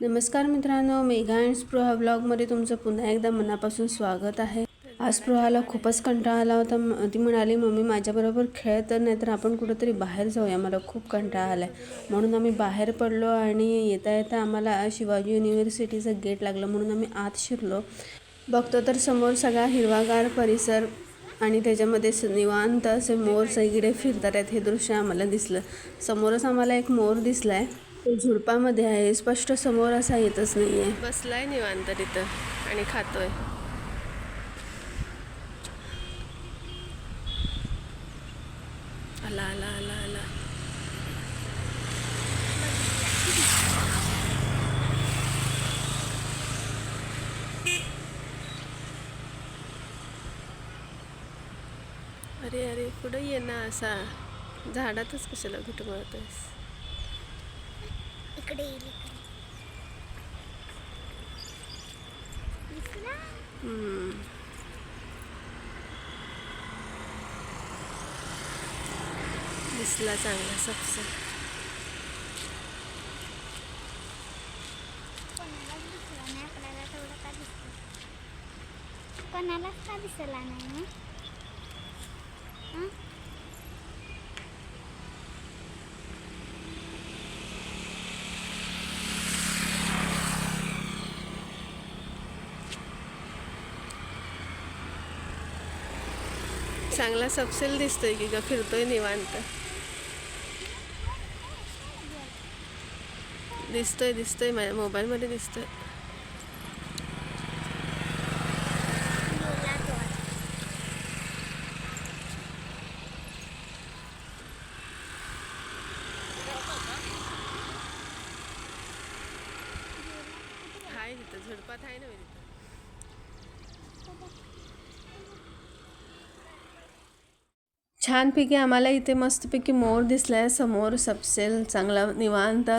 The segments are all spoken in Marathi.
नमस्कार मित्रांनो मेघा अँड स्पृहा ब्लॉगमध्ये तुमचं पुन्हा एकदा मनापासून स्वागत आहे. आज स्पृहाला खूपच कंटाळा आला होता. ती म्हणाली मम्मी माझ्याबरोबर खेळ तर नाही तर आपण कुठंतरी बाहेर जाऊया. मला खूप कंटाळा आला आहे म्हणून आम्ही बाहेर पडलो आणि येता येता आम्हाला शिवाजी युनिव्हर्सिटीचं गेट लागलं. म्हणून आम्ही आत शिरलो. बघतो तर समोर सगळा हिरवागार परिसर आणि त्याच्यामध्ये स- निवांत असे मोर सगळीकडे फिरतात आहेत हे दृश्य आम्हाला दिसलं. समोरच आम्हाला एक मोर दिसलाय. तो झुडपामध्ये आहे. स्पष्ट समोर असा येतच नाही आहे बसलाय निवांत तिथं आणि खातोय. आला आला आला आला. अरे अरे कुठं ये ना असा? झाडातच कशाला घुटमळतोयस? इकडे येईल इकडे. दिसला? हम्म. दिसला चांगला सबसे कोणालाच दिसला नाही आपल्याला तेवढं का दिसलं कोणालाच का दिसला नाही ना चांगला सबसेल दिसतोय की ग फिरतोय निवांत. दिसतोय दिसतोय माझ्या मोबाईलमध्ये दिसतोय गेला तो आता. हाय तिथं झुडपात आहे ना मी तिथं छानपैकी आम्हाला इथे मस्तपैकी मोर दिसलाय. समोर सबसेल चांगला निवांत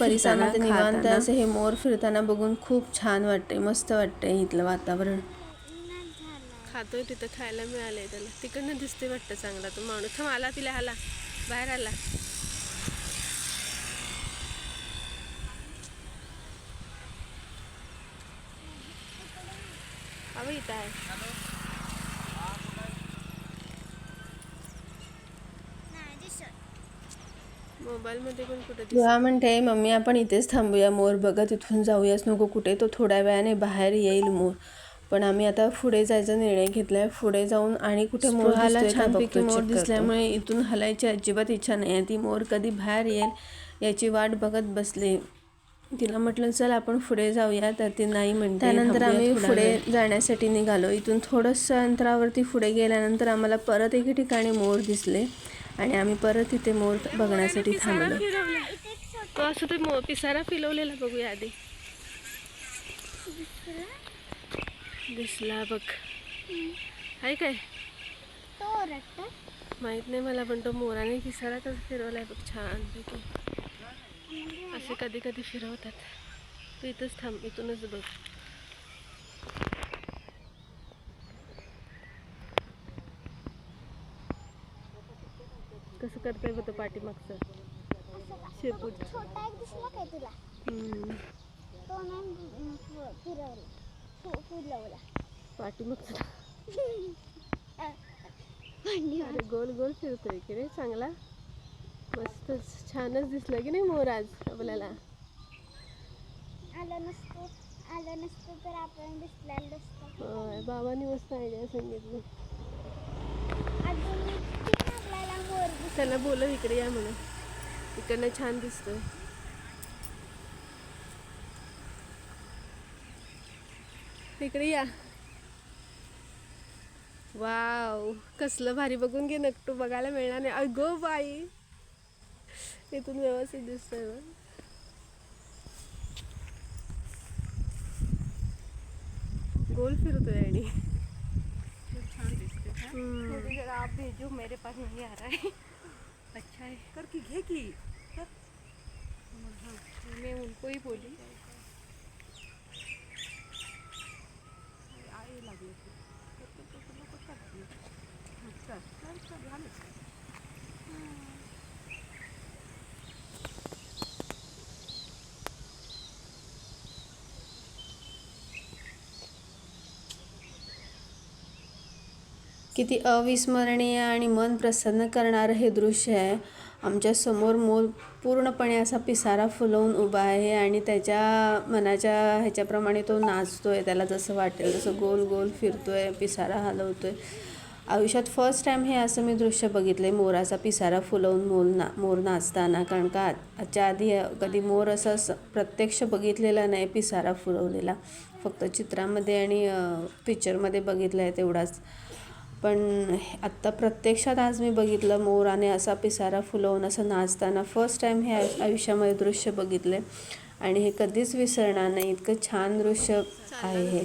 परिसरामध्ये निवांत असे हे मोर फिरताना बघून खूप छान वाटते मस्त वाटते इथलं वातावरण. खातोय तिथं खायला मिळालंय त्याला. तिकडनं दिसते वाटतं चांगला तो माणूस. थांब आला तिला आला. बाहेर आला. इथं आहे नाही दिसत मोबाईलमध्ये पण कुठे म्हणते मम्मी आपण इथेच थांबूया मोर बघत इथून जाऊयाच नको कुठे तो थोड्या वेळाने बाहेर येईल मोर. पण आम्ही आता पुढे जायचा निर्णय घेतलाय पुढे जाऊन आणि कुठे मोर दिसतोय का छानपैकी मोर दिसल्यामुळे इथून हलायची अजिबात इच्छा नाही आहे. ती मोर कधी बाहेर येईल याची वाट बघत बसले. तिला म्हटलं चल आपण पुढे जाऊया. तर ती नाही म्हणते त्यानंतर आम्ही पुढे जाण्यासाठी निघालो. इथून थोडंसं अंतरावरती पुढे गेल्यानंतर आम्हाला परत एके ठिकाणी मोर दिसले. आणि आम्ही परत इथे मोर बघण्यासाठी थांबलो. तो असं ते मो पिसारा फिरवलेला बघूया आधी दिसला बघ. आहे काय? माहीत नाही मला पण तो मोराने पिसारा कसं फिरवलाय बघ छान पैकी असे कधी कधी फिरवतात. तू इथंच थांब इथूनच बघ. कसं करतोय बघ तो पाठीमागचं? असं का? शेपूट छोटा एक दिसला काय तुला? हम्म. तो नाही फि- फि- फिरवला. फु- फिरवला पाठीमागचं. अरे गोल गोल फिरतोय की रे चांगला. मस्तच छानच दिसलं की नाही मोर आज आपल्याला? आलं नसतं आलं नसतं तर आपण दिसलेलं नसतं. होय, बाबांनी मस्त आयडिया सांगितली अजून किती आपल्याला त्याला बोलव इकडे या म्हणून. इकडनं छान दिसतोय. इकडे या. वाव कसलं भारी बघून घे नकटू बघायला मिळणार नाही. अगो बाई. इथून व्यवस्थित दिसतोय बघ. गोल फिरतोय आणि. जरा आप भेजो मेरे पास नहीं आ रहा है. अच्छा है। करके घे की। मैं उनको ही बोली। आहे लागले की. तर ते- ते तुला कसं वाटलं? अच्छा, चल, चल, झालं. किती अविस्मरणीय आणि मन प्रसन्न करणारं हे दृश्य आहे. आमच्यासमोर मोर पूर्णपणे असा पिसारा फुलवून उभा आहे आणि त्याच्या मनाच्या ह्याच्याप्रमाणे तो नाचतो आहे त्याला जसं वाटेल तसं गोल गोल फिरतो आहे पिसारा हलवतो आहे आयुष्यात फर्स्ट टाईम हे असं मी दृश्य बघितलं आहे मोराचा पिसारा फुलवून मोर ना मोर नाचताना. कारण का आजच्या आधी कधी मोर असं प्रत्यक्ष बघितलेला नाही पिसारा फुलवलेला. फक्त चित्रामध्ये आणि पिक्चरमध्ये बघितलं आहे तेवढाच. पण आत्ता प्रत्यक्षात आज मी बघितलं मोर आणि असा पिसारा फुलवून असं नाचताना फर्स्ट टाईम हे आयु- आयुष्यामध्ये दृश्य बघितले. आणि हे कधीच विसरणार नाही इतकं छान दृश्य आहे हे.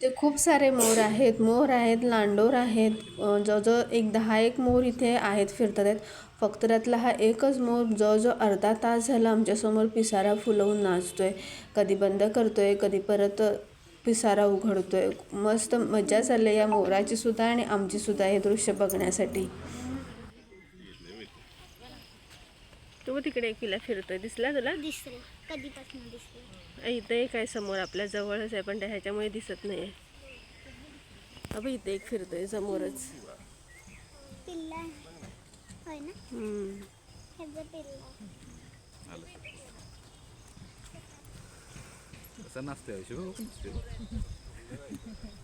ते खूप सारे मोर आहेत. मोर आहेत लांडोर आहेत. जवळजवळ एक दहा एक मोर इथे आहेत फिरतात आहेत. फक्त त्यातला हा एकच मोर जवळजवळ अर्धा तास झाला आमच्यासमोर पिसारा फुलवून नाचतोय. कधी बंद करतोय कधी परत पिसारा उघडतोय. मस्त मजा चालली या मोराची सुद्धा आणि आमची सुद्धा हे दृश्य बघण्यासाठी. तो तिकडे एक पिला फिरतोय. दिसला तुला? दिसले. कधीपासून दिसले? इथं एक आहे समोर आपल्या जवळच आहे पण त्या ह्याच्यामुळे दिसत नाही अबे इथे एक फिरतोय समोरच. पिल्ला. होय ना? हम्म. ह्याचं पिल्ला. असं नसते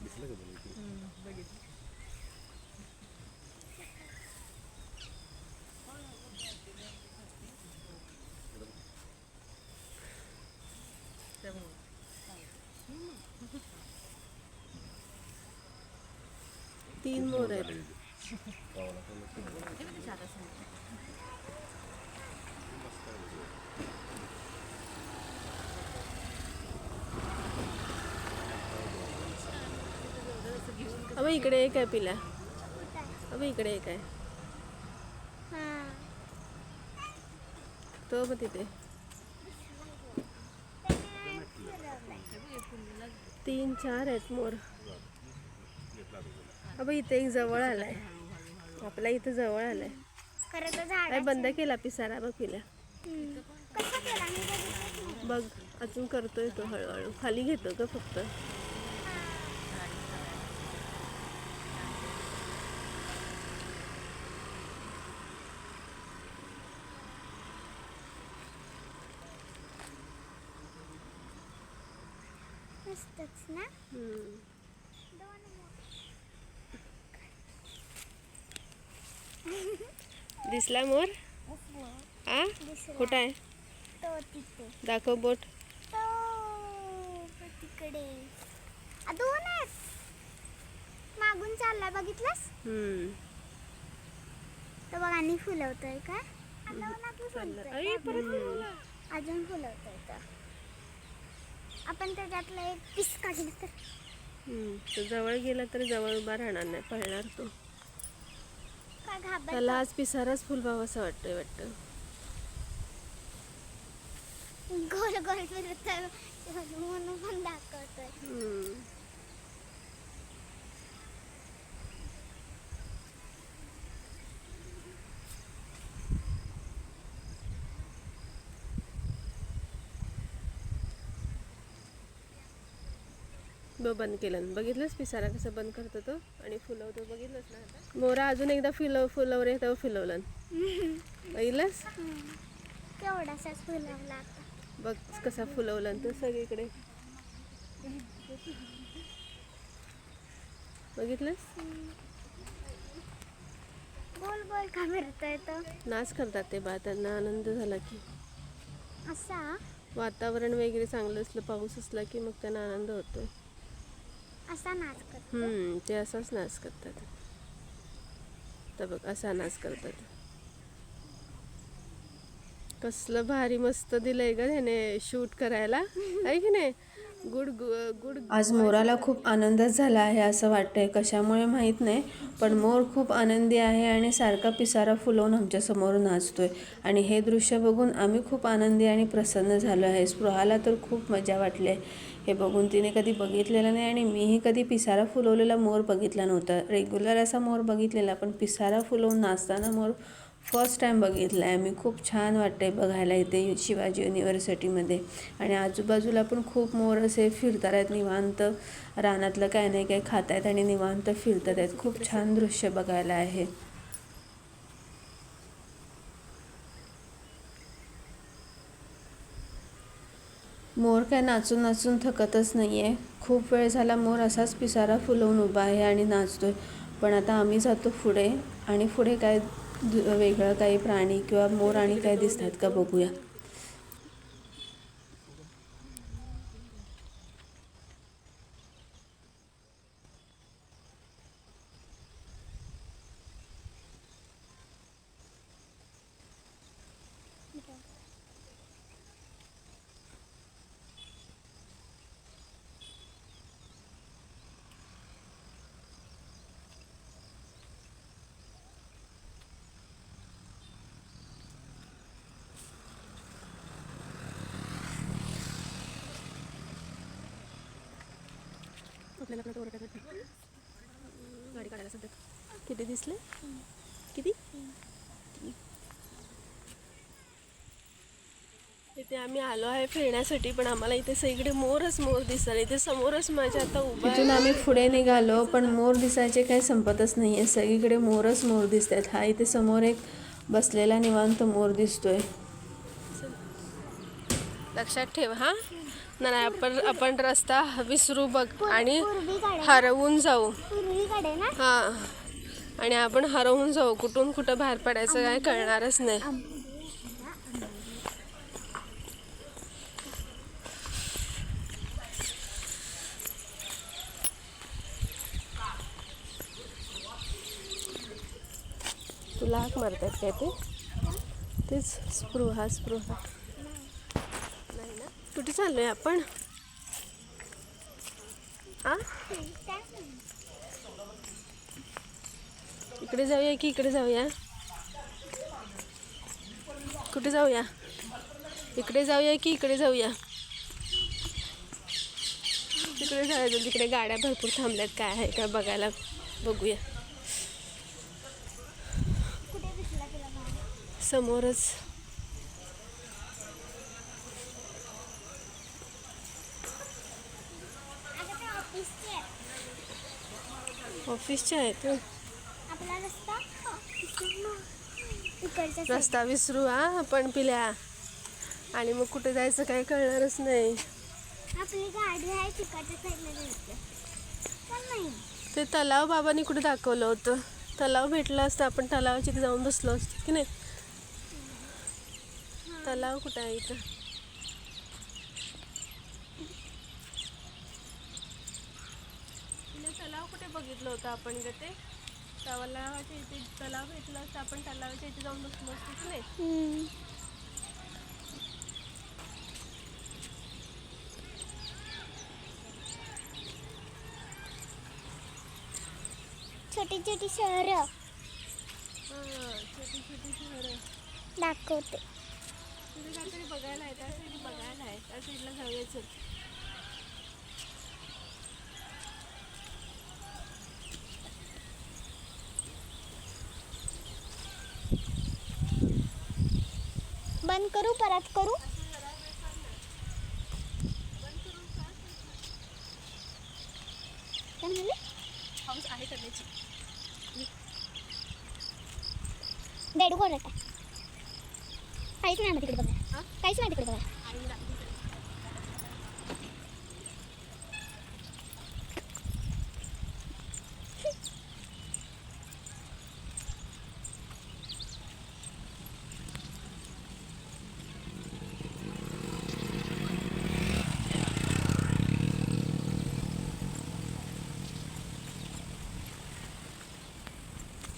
दिसलं का तीन मोर आहेत. अबे इकडे एक आहे पिला अबे इकडे एक आहे. हां. तो मग तिथे. तीन चार आहेत मोर. अबे इथे एक जवळ आलाय. आपला इथं जवळ आलाय. खरं तर काय झाड बंद केला पिसारा बघ पिल्या. कसा केला? मी बघितलंच नाही. बघ अजून करतोय तो हळूहळू. खाली घेतो ग फक्त मस्तच ना हम्म. दिसला मोर? आ? दिसला कुठं आहे? दाखव बोट. तिकडे दोन आहेत मागून चालला बघितलंस हम्म. तो बघ आणि फुलवतोय का? की. अजून फुलवतोय तर. आपण त्याच्यातलं एक पीस काढलं तर. तो जवळ गेला तर जवळ उभा राहणार नाही पळणार तो का घाबर त्याला आज पिसाराच फुलभाव असं वाटतंय वाटतं गोल गोल फिरतोय म्हणून पण दाखवतोय हम्म. ब बंद केलं. ना. बघितलंस पिसारा कसं बंद करतो तो? आणि फुलवतो बघितलंस ना आता? मोरा अजून एकदा फिलव फुलव रे तेव्हा फिलवलं. बघितलंस? फुलवला बघ कसा फुलवला तो सगळीकडे. बघितलंस? गोल गोल का तो? नाच करतात ते बा त्यांना आनंद झाला की. असा? वातावरण वगैरे चांगलं असलं पाऊस असला की मग त्यांना आनंद होतो असा नाच हम्म, ते असाच नाच करतात. तर बघ असा नाच करतात. कसलं भारी मस्त दिलंय ग त्याने शूट करायला. आहे की नाही? गुड गुड आज मोराला खूप आनंदच झाला आहे असं वाटतंय. कशामुळे माहीत नाही पण मोर खूप आनंदी आहे आणि सारखा पिसारा फुलवून आमच्यासमोर नाचतोय. आणि हे दृश्य बघून आम्ही खूप आनंदी आणि प्रसन्न झालो आहे. स्पृहाला तर खूप मजा वाटली आहे. हे बघून तिने कधी बघितलेलं नाही आणि मीही कधी पिसारा फुलवलेला मोर बघितला नव्हता. रेग्युलर असा मोर बघितलेला पण पिसारा फुलवून नाचताना मोर फर्स्ट टाईम बघितला आहे मी खूप छान वाटते बघायला इथे शिवाजी युनिव्हर्सिटीमध्ये आणि आजूबाजूला पण खूप मोर असे फिरतात आहेत निवांत रानातलं काय नाही काय खात आहेत आणि निवांत फिरतात आहेत खूप छान दृश्य बघायला आहे. मोर काय नाचून नाचून थकतच नाही आहे खूप वेळ झाला मोर असाच पिसारा फुलवून उभा आहे आणि नाचतो आहे पण आता आम्ही जातो पुढे आणि पुढे काय वेगळं काही प्राणी किंवा मोर आणि काय दिसतात का बघूया. आपल्याला ओरडायला भेटलं. गाडी काढायला सध्या. किती दिसले? किती? इथे आम्ही आलो आहे फिरण्यासाठी पण आम्हाला इथे सगळीकडे मोरच मोर दिसतात इथे समोरच माझ्या आता उभा तिथून आम्ही पुढे निघालो पण मोर दिसायचे काही संपतच नाही आहे. सगळीकडे मोरच मोर दिसत आहेत हा इथे समोर एक बसलेला निवांत मोर दिसतोय. लक्षात ठेव हा? नाही आपण आपण रस्ता विसरू बघ आणि हरवून जाऊ. हा. आणि आपण हरवून जाऊ. कुठून कुठं बाहेर पडायचं काय कळणारच नाही. तुला हाक मारतात काय ते? तेच स्पृहा स्पृहा. कुठे चाललोय आपण? आ? इकडे जाऊया की इकडे जाऊया? कुठे जाऊया? इकडे जाऊया की इकडे जाऊया? तिकडे जाऊया तिकडे गाड्या भरपूर थांबल्यात. काय आहे का बघायला बघूया. समोरच अगं ते ऑफिसचे आहे. ऑफिसच्या आहेत आपला रस्ता? विसरू हा आपण पिल्या. आणि मग कुठे जायचं काय कळणारच नाही. आपली गाडी आहे तिकडच्या ते तलाव बाबांनी कुठे दाखवलं होतं? तलाव भेटला असतं आपण तलावाच्या इथे जाऊन बसलो असतो की नाही? तलाव कुठं आहे इथं तिने तलाव कुठे बघितलं होतं आपण ग ते? तलावाच्या इथे तलाव भेटलं असतं आपण तलावाच्या इथे जाऊन बसलो असतो की नाही? छोटी छोटी शहरं. हां छोटी छोटी शहरं. दाखवते. तिथे काहीतरी बघायला आहे त्या साईड बघायला आहे त्या साईडला जाऊया बंद करू परत करू काय म्हणाले पाऊस आहे करण्याची बेडू कोण काहीच नाही ना तिकडे बघायला काहीच नाही तिकडे बघायला हे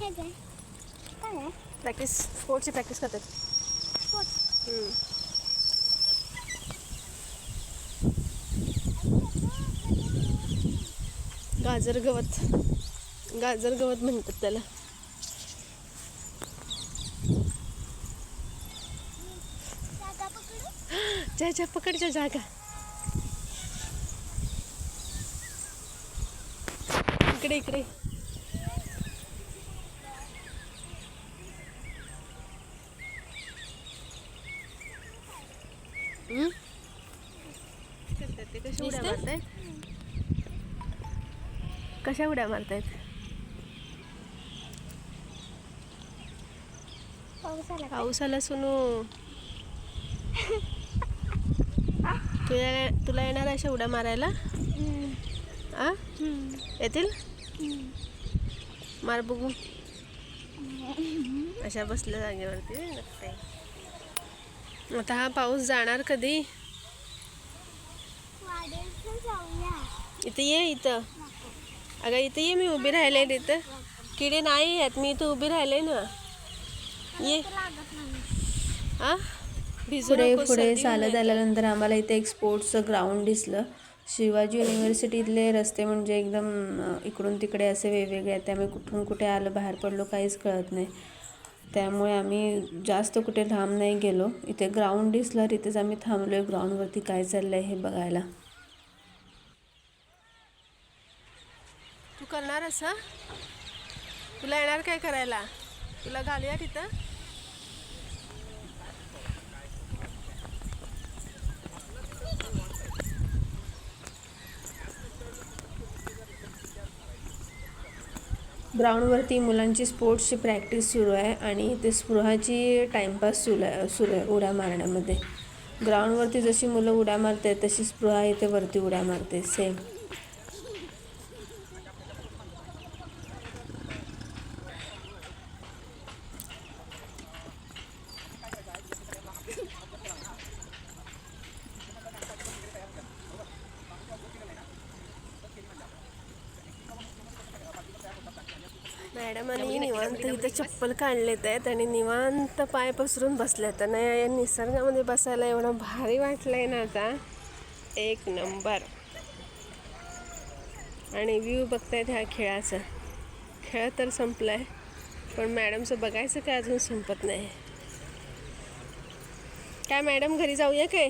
काय प्रॅक्टिस स्पोर्टची प्रॅक्टिस करतात. गाजर गवत. गाजर गवत म्हणतात त्याला. जागा पकडू? ज्याच्या पकडच्या जागा. इकडे इकडे हम्म? करतात ते कशा उड्या मारतायत? कशा उड्या मारतायत? पाऊस आला सुनू. तुला तुला येणार अशा उड्या मारायला. आ. येतील. मार बघू. अशा बसल्या जागेवरती नसते. आता हा पाऊस जाणार कधी? इथं ये इथं. अगं इथं ये मी उभी राहिले तिथं किडे नाही आहेत मी इथं उभी राहिले ना. ये. भिजू पुढे पुढे चालत. आल्यानंतर आम्हाला इथे एक स्पोर्ट्सचं ग्राउंड दिसलं. शिवाजी युनिव्हर्सिटीतले रस्ते म्हणजे एकदम इकडून तिकडे असे वेगवेगळे आहेत. त्यामुळे कुठून कुठे आलं बाहेर पडलो काहीच कळत नाही. त्यामुळे आम्ही जास्त कुठे लांब नाही गेलो. इथे ग्राउंड दिसलं तिथेच आम्ही थांबलो आहे ग्राउंडवरती काय चाललं आहे हे बघायला. तू करणार असं तुला येणार काय करायला? तुला घालूया तिथं? ग्राउंडवरती मुलांची स्पोर्ट्सची प्रॅक्टिस सुरू आहे आणि ते स्पृहाची टाईमपास सुरू आहे सुरू आहे उड्या मारण्यामध्ये. ग्राउंडवरती जशी मुलं उड्या मारते तशी स्पृहा इथे वरती उड्या मारते सेम मॅडमांनी निवांत इथं चप्पल काढलेत आहेत आणि निवांत पाय पसरून बसलेत आणि या निसर्गामध्ये बसायला एवढं भारी वाटलंय ना आता. एक नंबर. आणि व्ह्यू बघतायत ह्या खेळाचा. खेळ तर संपलाय पण मॅडमचं बघायचं काय अजून संपत नाही. काय मॅडम घरी जाऊया काय?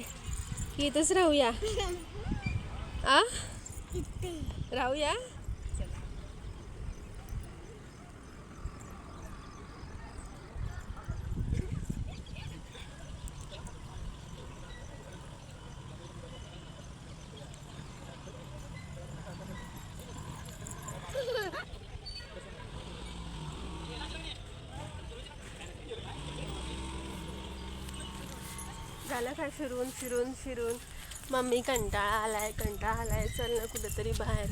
की इथंच राहूया? आ? राहूया झालं काय फिरून फिरून फिरून. मम्मी कंटाळा आलाय कंटाळा आलाय. चल ना कुठेतरी बाहेर.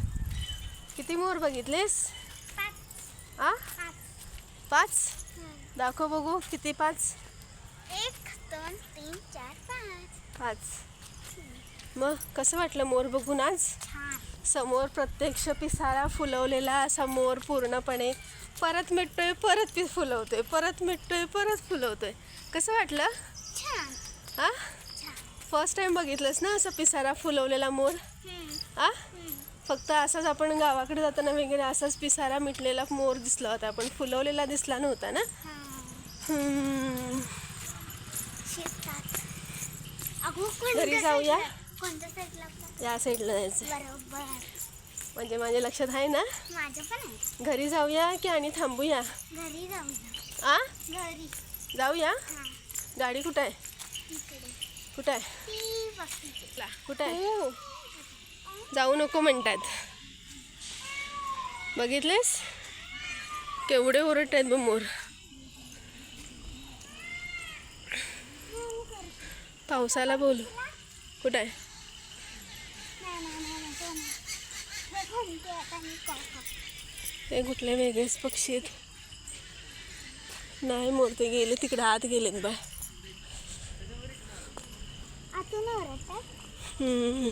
किती मोर बघितलेस? पाच. आ? पाच. दाखव बघू किती पाच? एक दोन तीन चार पाच. पाच. मग कसं वाटलं मोर बघून आज? समोर प्रत्यक्ष पिसारा फुलवलेला असा मोर पूर्णपणे परत मिटतोय परत पि फुलवतोय परत मिटतोय परत फुलवतोय. कसं वाटलं? छान. फर्स्ट टाइम बघितलंस ना असं पिसारा फुलवलेला मोर. आ? फक्त असाच आपण गावाकडे जाताना वगैरे असाच पिसारा मिटलेला मोर दिसला होता. पण फुलवलेला दिसला नव्हता ना? घरी जाऊया? या साईडला जायचं. बरोबर. म्हणजे माझ्या लक्षात आहे ना? घरी जाऊया की आणि थांबूया? घरी जाऊया. आ? घरी. जाऊया? गाडी कुठं आहे? कुठं आहे? कुठं आहे? जाऊ नको म्हणतात. बघितलेस? केवढे ओरट आहेत बघ मोर पावसाला बोलू. कुठं आहे? ते कुठले वेगळेच पक्षी आहेत. नाही मोर ते गेले तिकडे आत गेलेत बाय. हम्म.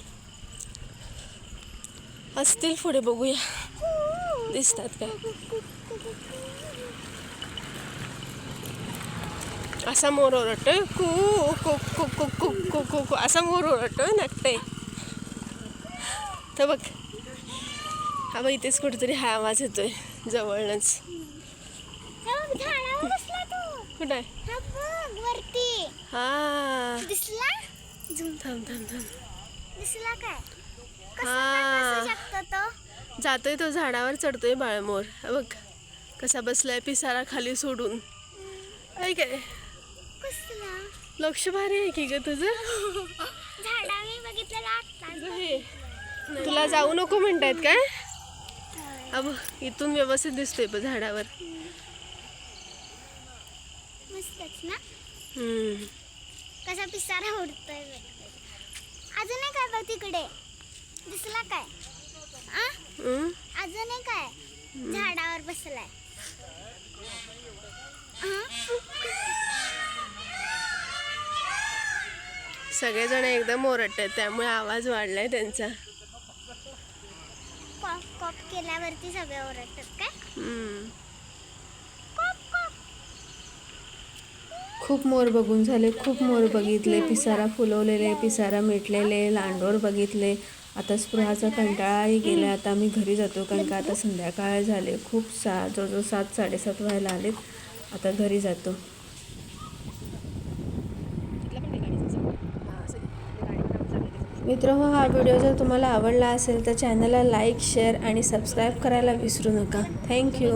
असतील पुढे बघूया. दिसतात काय? असा मोर ओरडतोय. कू कू कू कू कू कू कू कू. असा मोर ओरडतोय नागतंय तर बघ. हा बघ इथेच कुठेतरी हा आवाज येतोय जवळच कुठं आहे? हा झुम थांब थांब थांब. दिसला काय? हा. शकतो तो? जातोय तो झाडावर चढतोय बाळमोर. हा बघ कसा बसलाय पिसारा खाली सोडून. काय कसला? लक्ष भारी आहे की ग तुझं? झाडा मी बघितलेला आत्ता तुला जाऊ नको म्हणतायत काय? अब इथून व्यवस्थित दिसतोय बघ झाडावर. मस्तच ना? हम्म. कसा पिसारा उडतोय. अजून काय बघ तिकडे. दिसला काय? आ. अजून काय झाडावर बसलाय? सगळेजण एकदम ओरडतात त्यामुळे आवाज वाढलाय त्यांचा. कॉप कॉप केल्यावरती सगळे ओरडतात काय हम्म. कॉप कॉप खूप मोर बघून झाले खूप मोर बघितले पिसारा फुलवलेले पिसारा मिटलेले लांडोर बघितले. आता स्पृहाचा कंटाळाही गेला आता आम्ही घरी जातो कारण का आता संध्याकाळ झाले खूप सा जवळजवळ सात साडेसात व्हायला आलेत. आता घरी जातो. मित्र हो हा व्हिडिओ जर तुम्हाला आवडला असेल तर चॅनलला लाईक शेअर आणि सबस्क्राईब करायला विसरू नका. थँक्यू